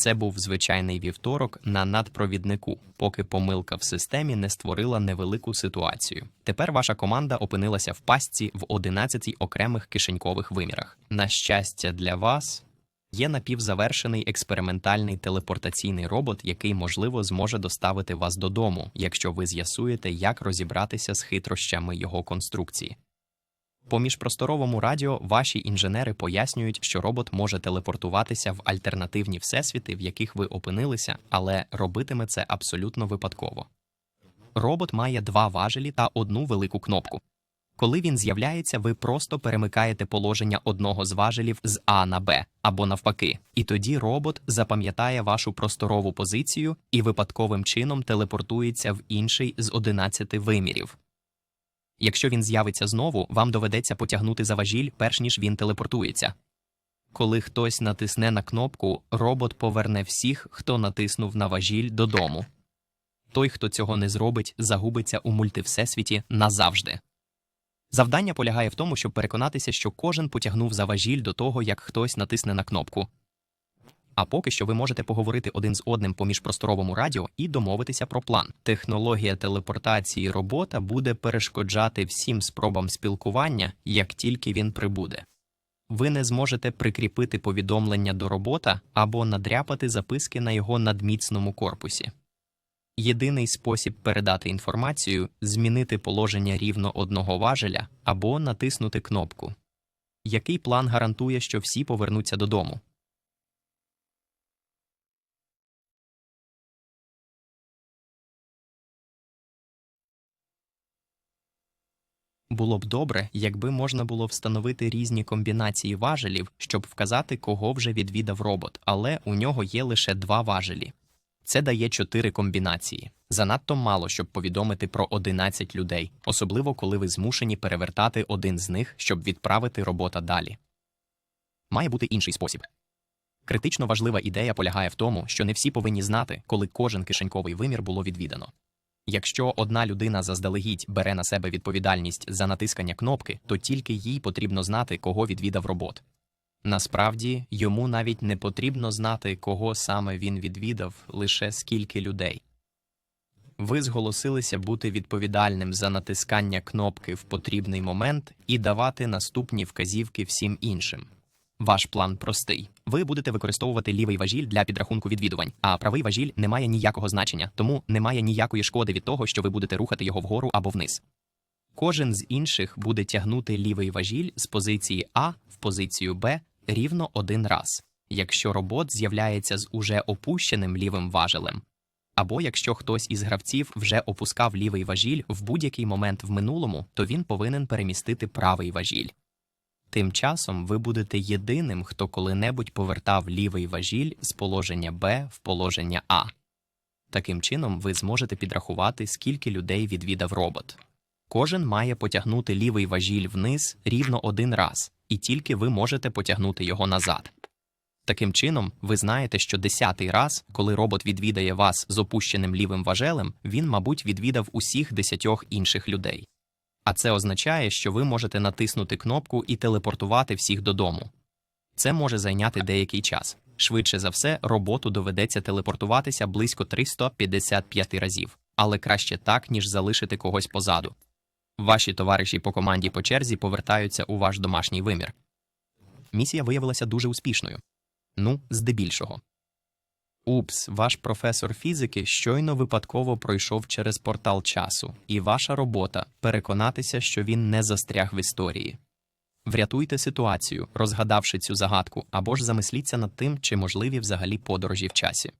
Це був звичайний вівторок на надпровіднику, поки помилка в системі не створила невелику ситуацію. Тепер ваша команда опинилася в пастці в 11 окремих кишенькових вимірах. На щастя для вас. Є напівзавершений експериментальний телепортаційний робот, який, можливо, зможе доставити вас додому, якщо ви з'ясуєте, як розібратися з хитрощами його конструкції. По міжпросторовому радіо ваші інженери пояснюють, що робот може телепортуватися в альтернативні всесвіти, в яких ви опинилися, але робитиме це абсолютно випадково. Робот має два важелі та одну велику кнопку. Коли він з'являється, ви просто перемикаєте положення одного з важелів з А на Б або навпаки, і тоді робот запам'ятає вашу просторову позицію і випадковим чином телепортується в інший з 11 вимірів. Якщо він з'явиться знову, вам доведеться потягнути за важіль, перш ніж він телепортується. Коли хтось натисне на кнопку, робот поверне всіх, хто натиснув на важіль додому. Той, хто цього не зробить, загубиться у мультивсесвіті назавжди. Завдання полягає в тому, щоб переконатися, що кожен потягнув за важіль до того, як хтось натисне на кнопку. А поки що ви можете поговорити один з одним по міжпросторовому радіо і домовитися про план. Технологія телепортації робота буде перешкоджати всім спробам спілкування, як тільки він прибуде. Ви не зможете прикріпити повідомлення до робота або надряпати записки на його надміцному корпусі. Єдиний спосіб передати інформацію змінити положення рівно одного важеля або натиснути кнопку. Який план гарантує, що всі повернуться додому? Було б добре, якби можна було встановити різні комбінації важелів, щоб вказати, кого вже відвідав робот, але у нього є лише два важелі. Це дає чотири комбінації. Занадто мало, щоб повідомити про 11 людей, особливо коли ви змушені перевертати один з них, щоб відправити робота далі. Має бути інший спосіб. Критично важлива ідея полягає в тому, що не всі повинні знати, коли кожен кишеньковий вимір було відвідано. Якщо одна людина заздалегідь бере на себе відповідальність за натискання кнопки, то тільки їй потрібно знати, кого відвідав робот. Насправді йому навіть не потрібно знати, кого саме він відвідав, лише скільки людей. Ви зголосилися бути відповідальним за натискання кнопки в потрібний момент і давати наступні вказівки всім іншим. Ваш план простий. Ви будете використовувати лівий важіль для підрахунку відвідувань, а правий важіль не має ніякого значення, тому немає ніякої шкоди від того, що ви будете рухати його вгору або вниз. Кожен з інших буде тягнути лівий важіль з позиції А в позицію Б рівно один раз, якщо робот з'являється з уже опущеним лівим важелем, або якщо хтось із гравців вже опускав лівий важіль в будь-який момент в минулому, то він повинен перемістити правий важіль. Тим часом ви будете єдиним, хто коли-небудь повертав лівий важіль з положення Б в положення А. Таким чином, ви зможете підрахувати, скільки людей відвідав робот. Кожен має потягнути лівий важіль вниз рівно один раз, і тільки ви можете потягнути його назад. Таким чином, ви знаєте, що десятий раз, коли робот відвідає вас з опущеним лівим важелем, він, мабуть, відвідав усіх десятьох інших людей. А це означає, що ви можете натиснути кнопку і телепортувати всіх додому. Це може зайняти деякий час. Швидше за все, роботу доведеться телепортуватися близько 355 разів, але краще так, ніж залишити когось позаду. Ваші товариші по команді по черзі повертаються у ваш домашній вимір. Місія виявилася дуже успішною. Ну, здебільшого. Упс, ваш професор фізики щойно випадково пройшов через портал часу, і ваша робота переконатися, що він не застряг в історії. Врятуйте ситуацію, розгадавши цю загадку, або ж замисліться над тим, чи можливі взагалі подорожі в часі.